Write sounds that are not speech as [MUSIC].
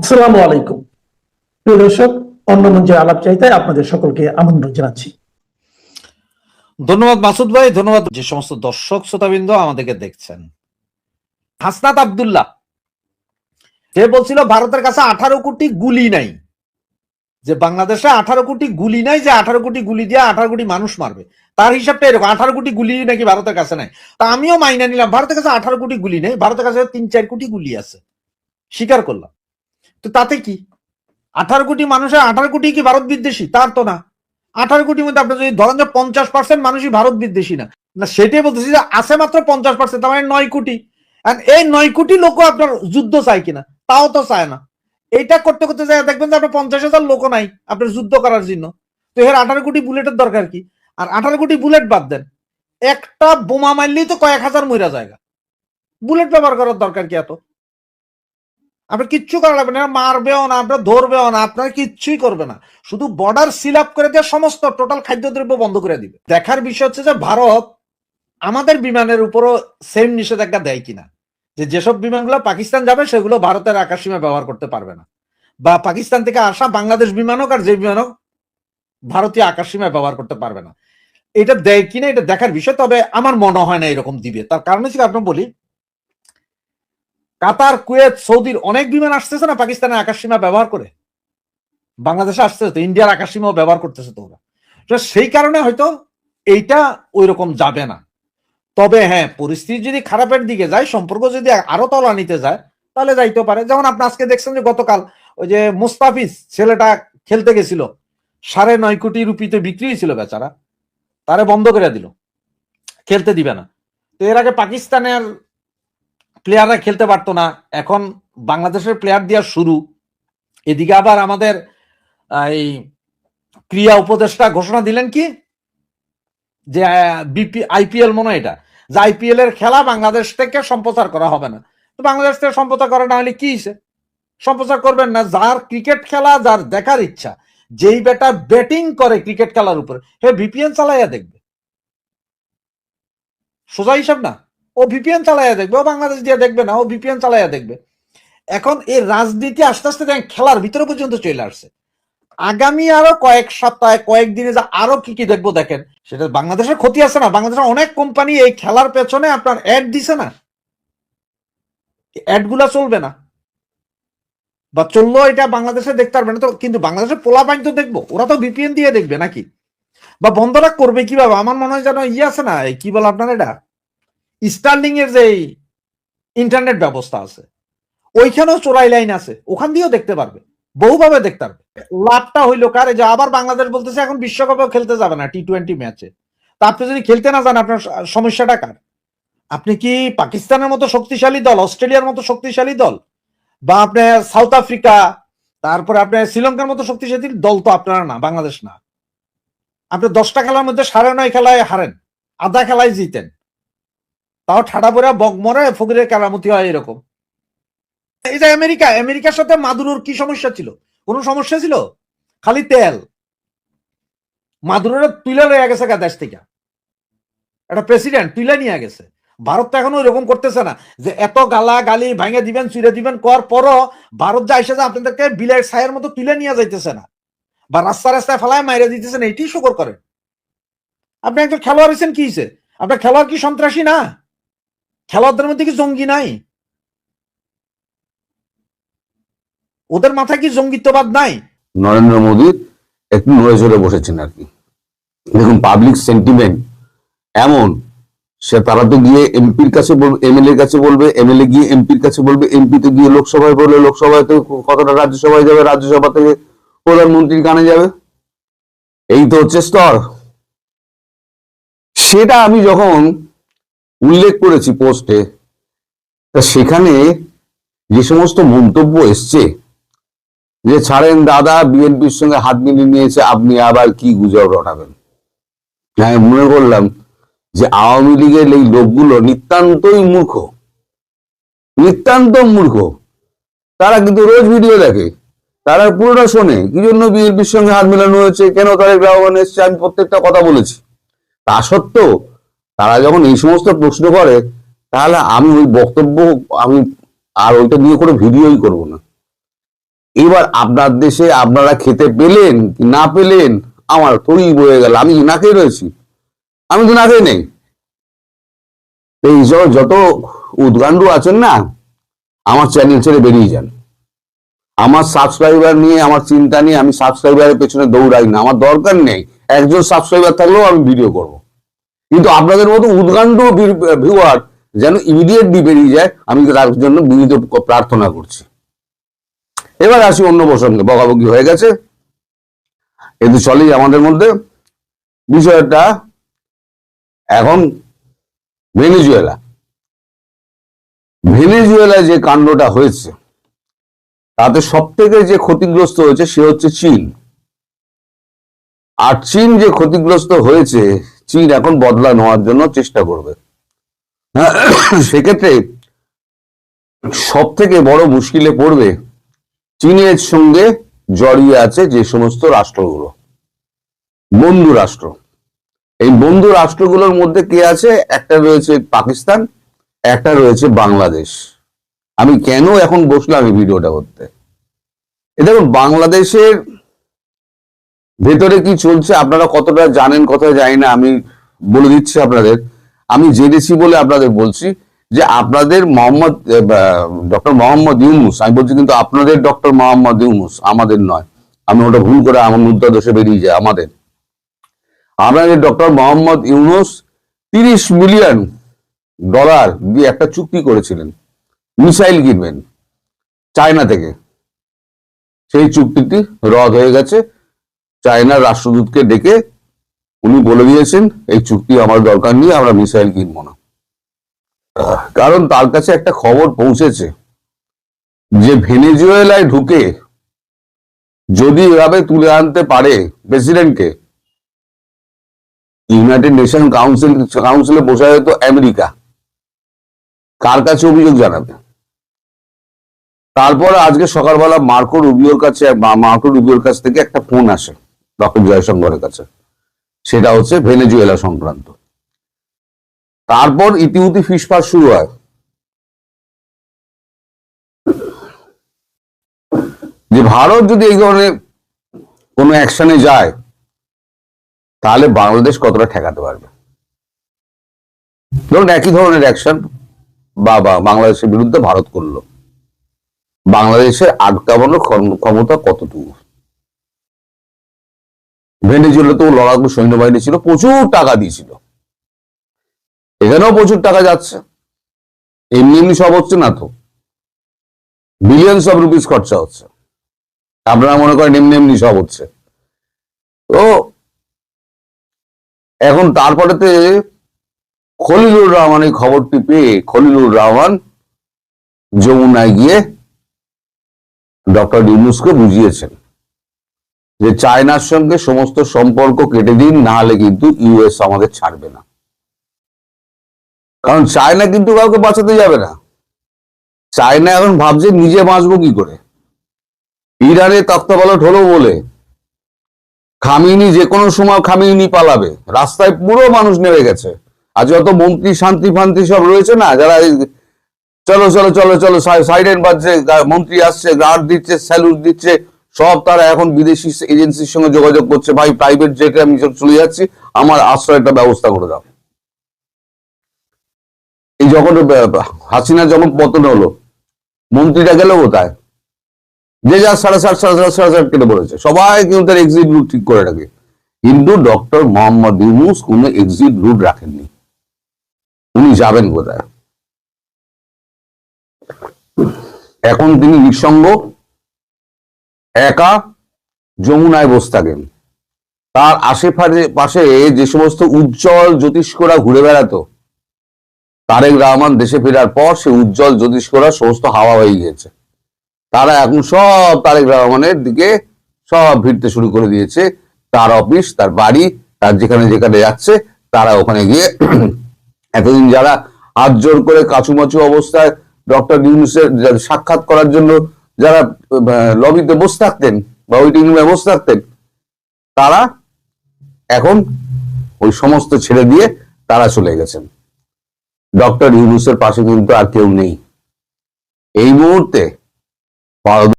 আসসালামু আলাইকুম। প্রিয় দর্শক অন্য মঞ্চে আলাপ চাইতে আপনাদের সকলকে আমন্ত্রণ জানাচ্ছি। ধন্যবাদ মাসুদ ভাই, ধন্যবাদ যে সমস্ত দর্শক শ্রোতাবৃন্দ আমাদেরকে দেখছেন। হাসনাত আব্দুল্লাহ, সে বলছিল, ভারতের কাছে আঠারো কোটি গুলি নাই। যে বাংলাদেশে আঠারো কোটি গুলি নাই, যে আঠারো কোটি গুলি দিয়ে আঠারো কোটি মানুষ মারবে। তার হিসাবটা এরকম, আঠারো কোটি গুলি নাকি ভারতের কাছে নাই। তা আমিও মাইনা নিলাম, ভারতের কাছে আঠারো কোটি গুলি নেই, ভারতের কাছে তিন চার কোটি গুলি আছে। স্বীকার করলাম। তো তাতে কি? আঠারো কোটি মানুষের আঠারো কোটি কি ভারত বিদ্বেষী? তার তো না। আঠারো কোটির মধ্যে আপনি যদি ধরেন যে পঞ্চাশ পার্সেন্ট মানুষই ভারত বিদ্বেষী না না সেটাই বলতেছি যে আছে মাত্র পঞ্চাশ পার্সেন্ট তার মানে নয় কোটি। এই নয় কোটি লোকও আপনার যুদ্ধ চায় কিনা? তাও তো চায় না। এইটা করতে করতে যায়, দেখবেন যে আপনার পঞ্চাশ হাজার লোক নাই আপনার যুদ্ধ করার জন্য। তো এর আঠারো কোটি বুলেটের দরকার কি? আর আঠারো কোটি বুলেট বাদ দেন। একটা বোমা মারলেই তো কয়েক হাজার মহিলা জায়গা। বুলেট ব্যবহার করার দরকার কি এত? আপনার কিচ্ছু করা লাগবে না। মারবেও না আপনার ধরবেও না, আপনার কিচ্ছুই করবে না। শুধু বর্ডার সিল আপ করে দেওয়া সমস্ত টোটাল খাদ্যদ্রব্য বন্ধ করে দিবে। দেখার বিষয় হচ্ছে যে ভারত আমাদের বিমানের উপরও সেম নিষেধাজ্ঞা দেয় কিনা? যে যেসব বিমানগুলো পাকিস্তান যাবে, সেগুলো ভারতের আকাশসীমা ব্যবহার করতে পারবে না। বা পাকিস্তান থেকে আসা বাংলাদেশ বিমান হোক আর যে বিমান হোক, ভারতীয় আকাশসীমা ব্যবহার করতে পারবে না। এটা দেয় কিনা, এটা দেখার বিষয়, তবে আমার মনে হয় না এরকম দিবে। তার কারণ হচ্ছে আপনার বলি কাতার, কুয়েত, সৌদির অনেক বিমান আসতেছে না পাকিস্তানের আকাশসীমা ব্যবহার করে? বাংলাদেশে আসতেছে তো, ইন্ডিয়ার আকাশসীমাও ব্যবহার করতেছে তো ওরা। সেই কারণে হয়তো এইটা ওই রকম যাবে না। তবে হ্যাঁ পরিস্থিতি যদি খারাপের দিকে যায়, সম্পর্ক যদি আরও তলা নিতে যায়, তাহলে যাইতে পারে। যেমন আপনি আজকে দেখছেন যে গতকাল ওই যে মুস্তাফিজ ছেলেটা খেলতে গেছিল, সাড়ে নয় কোটি রুপিতে বিক্রি হয়েছিল বেচারা। তারে বন্ধ করে দিল। খেলতে দিবে না। তো এর আগে পাকিস্তানের প্লেয়াররা খেলতে পারতো না। এখন বাংলাদেশের প্লেয়ার দেওয়া শুরু। এদিকে আবার আমাদের এই ক্রিয়া উপদেষ্টা ঘোষণা দিলেন কি? যে বিপি, আইপিএল মনে হয় এটা। যে আইপিএল এর খেলা বাংলাদেশ থেকে সম্প্রচার করা হবে না। তো বাংলাদেশ থেকে সম্প্রচার করা না হলে কি সম্প্রচার করবেন না। যার ক্রিকেট খেলা, যার দেখার ইচ্ছা, যেই বেটা ব্যাটিং করে ক্রিকেট খেলার উপরে হে ভিপিএন চালাইয়া দেখবে। সোজা হিসাব না। ও ভিপিএন চালাইয়া দেখবে, ও বাংলাদেশ দিয়ে দেখবে না, ও ভিপিএন চালাইয়া দেখবে। এখন এই রাজনীতি আস্তে আস্তে দেখেন, খেলার ভিতরে পর্যন্ত চলে আসছে। আগামী আরও কয়েক সপ্তাহে, কয়েক দিনে যা আরও কি কি দেখব দেখেন, সেটা বাংলাদেশের ক্ষতি আছে না, বাংলাদেশের অনেক কোম্পানি এই খেলার পেছনে আপনার অ্যাড দিছে না। অ্যাডগুলা চলবে না। বা চলল এটা বাংলাদেশে দেখতে পারবে না, তো কিন্তু বাংলাদেশের পোলা পাইন তো দেখব, ওরা তো ভিপিএন দিয়ে দেখবে নাকি? বা বন্ধরা করবে কীভাবে? আমার মনে হয় যেন ইয়ে আছে না কি বলে আপনার এটা? স্টার্লিং এর যে ইন্টারনেট ব্যবস্থা আছে, ওইখানেও চোরাই লাইন আছে, ওখান দিয়েও দেখতে পারবে, বহুভাবে দেখতে পারবে। লাভটা হইল কারে? যে আবার বাংলাদেশ বলতেছে, এখন বিশ্বকাপেও খেলতে যাবে না টি টোয়েন্টি ম্যাচে তা আপনি যদি খেলতে না যান, আপনার সমস্যাটা কার? আপনি কি পাকিস্তানের মতো শক্তিশালী দল, অস্ট্রেলিয়ার মতো শক্তিশালী দল? বা আপনি সাউথ আফ্রিকা, তারপরে আপনি শ্রীলঙ্কার মতো শক্তিশালী দল তো আপনারা না, বাংলাদেশ না। আপনি দশটা খেলার মধ্যে সাড়ে নয় খেলায় হারেন, আধা খেলায় জিতেন। তাও ঠাডা পরে বক মরে, ফকিরের কেরামতি হয় এরকম। এই যে আমেরিকা, আমেরিকার সাথে মাদুরোর কি সমস্যা ছিল? কোনো সমস্যা ছিল? খালি তেল। মাদুরোর তুলে লয়ে গেছে গা দেশ থেকে। একটা প্রেসিডেন্ট তুলে নিয়ে গেছে। ভারত তো এখনও এরকম করতেছে না যে এত গালা গালি ভাঙে দিবেন চুরে দিবেন, কর পরও ভারত যা এসেছে আপনাদেরকে বিলের ছায়ের মতো তুলে নিয়ে যাইতেছে না। বা রাস্তা রাস্তায় ফেলায় মাইরে দিতেছেন এইটাই শুকর করে। আপনি একজন খেলোয়াড় হয়েছেন কি হয়েছে আপনার খেলোয়াড় কি সন্ত্রাসী না? খেলোয়াড়দের মধ্যে কি জঙ্গি নাই? ওদের মাথায় কি জঙ্গিত্ববাদ নাই? নরেন্দ্র মোদী একটু নড়ে চড়ে বসেছেন আর কি। দেখুন পাবলিক সেন্টিমেন্ট এমন, সে তারা তো গিয়ে এমপির কাছে বলবে এমএলএ কাছে বলবে, এমএলএ গিয়ে এমপির কাছে বলবে, এমপি তো গিয়ে লোকসভায় বলবে লোকসভায় কতটা রাজ্যসভায় যাবে, রাজ্যসভা থেকে প্রধানমন্ত্রীর কানে যাবে? এই তো হচ্ছে স্তর। সেটা আমি যখন উল্লেখ করেছি পোস্টে তা সেখানে যে সমস্ত মন্তব্য এসছে, যে ছাড়েন দাদা, বিএনপির সঙ্গে হাত মিলিয়ে নিয়েছে, আপনি আবার কি গুজব রটাবেন? আমি মনে করলাম যে আওয়ামী লীগের এই লোকগুলো নিতান্তই মূর্খ। নিতান্ত মূর্খ। তারা কিন্তু রোজ ভিডিও দেখে, তারা পুরোটা শোনে, কি জন্য বিএনপির সঙ্গে হাত মেলানো হয়েছে, কেন তারেক রহমান এসছে, আমি প্রত্যেকটা কথা বলেছি। তা সত্ত্বেও তারা যখন এই সমস্ত প্রশ্ন করে, তাহলে আমি ওই বক্তব্য, আমি আর ওইটা নিয়ে করে ভিডিওই করব না। এবার আপনার দেশে আপনারা খেতে পেলেন কি না পেলেন, আমার থরি বয়ে গেল। আমি না রয়েছি? আমি তো না খেয়ে নেই। এই য- যত উদ্গান্ডু আছেন না, আমার চ্যানেল ছেড়ে বেরিয়ে যান। আমার সাবস্ক্রাইবার নিয়ে, আমার চিন্তা নিয়ে আমি সাবস্ক্রাইবারের পেছনে দৌড়াই না। আমার দরকার নেই। একজন সাবস্ক্রাইবার থাকলেও আমি ভিডিও করব। কিন্তু আপনাদের মতো উদ্গান্ডু ভিউয়ার যেন ইমিডিয়েটলি বেরিয়ে যায়, আমি তার জন্য বিনীত প্রার্থনা করছি। এবার আসি অন্য প্রসঙ্গে, বকাবকি হয়ে গেছে। এতে চলেই আমাদের মধ্যে। বিষয়টা এখন ভেনেজুয়েলা। ভেনেজুয়েলায় যে কাণ্ডটা হয়েছে, তাতে সব থেকে যে ক্ষতিগ্রস্ত হয়েছে সে হচ্ছে চীন। আর চীন যে ক্ষতিগ্রস্ত হয়েছে চীন এখন বদলা নেওয়ার জন্য চেষ্টা করবে। সেক্ষেত্রে সব থেকে বড় মুশকিলে পড়বে চীনের সঙ্গে জড়িয়ে আছে যে সমস্ত রাষ্ট্রগুলো। বন্ধু রাষ্ট্র। এই বন্ধু রাষ্ট্রগুলোর মধ্যে কে আছে? একটা রয়েছে পাকিস্তান, একটা রয়েছে বাংলাদেশ। আমি কেন এখন বসলাম এই ভিডিওটা করতে? এ দেখুন, বাংলাদেশের ভেতরে কি চলছে আপনারা কতটা জানেন কথা জানি না, আমি বলে দিচ্ছি আপনাদের। আমি জেনেছি বলে আপনাদের বলছি যে আপনাদের মোহাম্মদ ডক্টর মোহাম্মদ ইউনুস, আমি বলছি কিন্তু আপনাদের ডক্টর মোহাম্মদ ইউনুস আমাদের নয়। আমি ওটা ভুল করে আমার মুদ্রা দোষে বেরিয়ে যায়, আমাদের। আপনাদের ডক্টর মোহাম্মদ ইউনুস তিরিশ মিলিয়ন ডলার দিয়ে একটা চুক্তি করেছিলেন, মিসাইল কিনবেন, চায়না থেকে। সেই চুক্তিটি রদ হয়ে গেছে। চায়নার রাষ্ট্রদূতকে ডেকে উনি বলে দিয়েছেন, এই চুক্তি আমার দরকার নেই, আমরা মিসাইল কিনবো না। কারণ তার কাছে একটা খবর পৌঁছেছে যে ভেনেজুয়েলায় ঢুকে যদি এভাবে তুলে আনতে পারে প্রেসিডেন্টকে, ইউনাইটেড নেশন কাউন্সিল, কাউন্সিলে বসা যেত আমেরিকা। কার কাছে অভিযোগ জানাবে? তারপর আজকে সকালবেলা মার্কো রুবিওর কাছে মার্কো রুবিওর কাছ থেকে একটা ফোন আসে। ডক্টর জয়শঙ্করের কাছে। সেটা হচ্ছে ভেনেজুয়েলা সংক্রান্ত। তারপর ইতিউতি ফিসফাস শুরু হয়। যে ভারত যদি এই ধরনের কোনো অ্যাকশনে যায়, তাহলে বাংলাদেশ কতটা ঠেকাতে পারবে? ধরুন একই ধরনের অ্যাকশন বা বাংলাদেশের বিরুদ্ধে ভারত করল। বাংলাদেশের আটকাবানোর ক্ষমতা কতটুকু? ভেনেজুয়েলাতেও লড়াকু সৈন্যবাহিনী ছিল, প্রচুর টাকা দিয়েছিল। এখানেও প্রচুর টাকা যাচ্ছে। এমনি এমনি সব হচ্ছে না তো। বিলিয়ন্স অফ রুপিস খরচা হচ্ছে। আপনারা মনে করেন এমনি এমনি সব হচ্ছে। তো এখন তারপরেতে খলিলুর রহমান এই খবরটি পেয়ে খলিলুর রহমান যমুনায় গিয়ে ডক্টর ইউনুসকে বুঝিয়েছেন। যে চায়নার সঙ্গে সমস্ত সম্পর্ক কেটে দিন, না হলে কিন্তু ইউএস আমাদের ছাড়বে না। কারণ চায়না কিন্তু কাউকে বাঁচাতে যাবে না। চায়না এখন ভাবছে নিজে বাঁচবো কি করে? ইরানে তক্তাবলট হলো বলে খামিনি যে কোনো সময় খামিনি পালাবে। রাস্তায় পুরো মানুষ নেমে গেছে। আর যত মন্ত্রী শান্তি ফান্তি সব রয়েছে না, যারা চলো চলো চলো চলো সাইডেন বাজছে মন্ত্রী আসছে, গার্ড দিচ্ছে, স্যালুট দিচ্ছে সব তারা এখন বিদেশি এজেন্সির সঙ্গে যোগাযোগ করছে। ভাই প্রাইভেট জেটে আমি চলে যাচ্ছি। আমার আশ্রয়টা ব্যবস্থা করে দাও। এই যখন হাসিনা যখন পতন হলো মন্ত্রীটা গেল কোথায়? যে যা সাড়ে সাত সাড়ে সাত সাড়ে সাত কেটে বলেছে সবাই কিন্তু তার এক্সিট রুট ঠিক করে রাখে। কিন্তু ডক্টর মোহাম্মদ ইউনুস কোনো এক্সিট রুট রাখেননি। উনি যাবেন কোথায়? এখন তিনি নিঃসঙ্গ। একা যমুনায় বসে থাকেন। তার আশেপাশে পাশে যে সমস্ত উজ্জ্বল জ্যোতিষ্করা ঘুরে বেড়াতো, তারেক রহমান দেশে ফেরার পর সে উজ্জ্বল জ্যোতিষ্করা সমস্ত হাওয়া হয়ে গিয়েছে। তারা এখন সব তারেক রহমানের দিকে সব ভিড়তে শুরু করে দিয়েছে। তার অফিস, তার বাড়ি, তার যেখানে যেখানে যাচ্ছে, তারা ওখানে গিয়ে [CLEARS THROAT] এতদিন যারা হাত জোর করে কাচুমাচু অবস্থায় ডক্টর ইউনুসের সাক্ষাৎ করার জন্য যারা লবিতে বসে থাকতেন বা ওয়েটিং রুমে বসে থাকতেন, তারা এখন ওই সমস্ত ছেড়ে দিয়ে তারা চলে গেছেন। ডক্টর ইউনুসের পাশে কিন্তু আর কেউ নেই। এই মুহূর্তে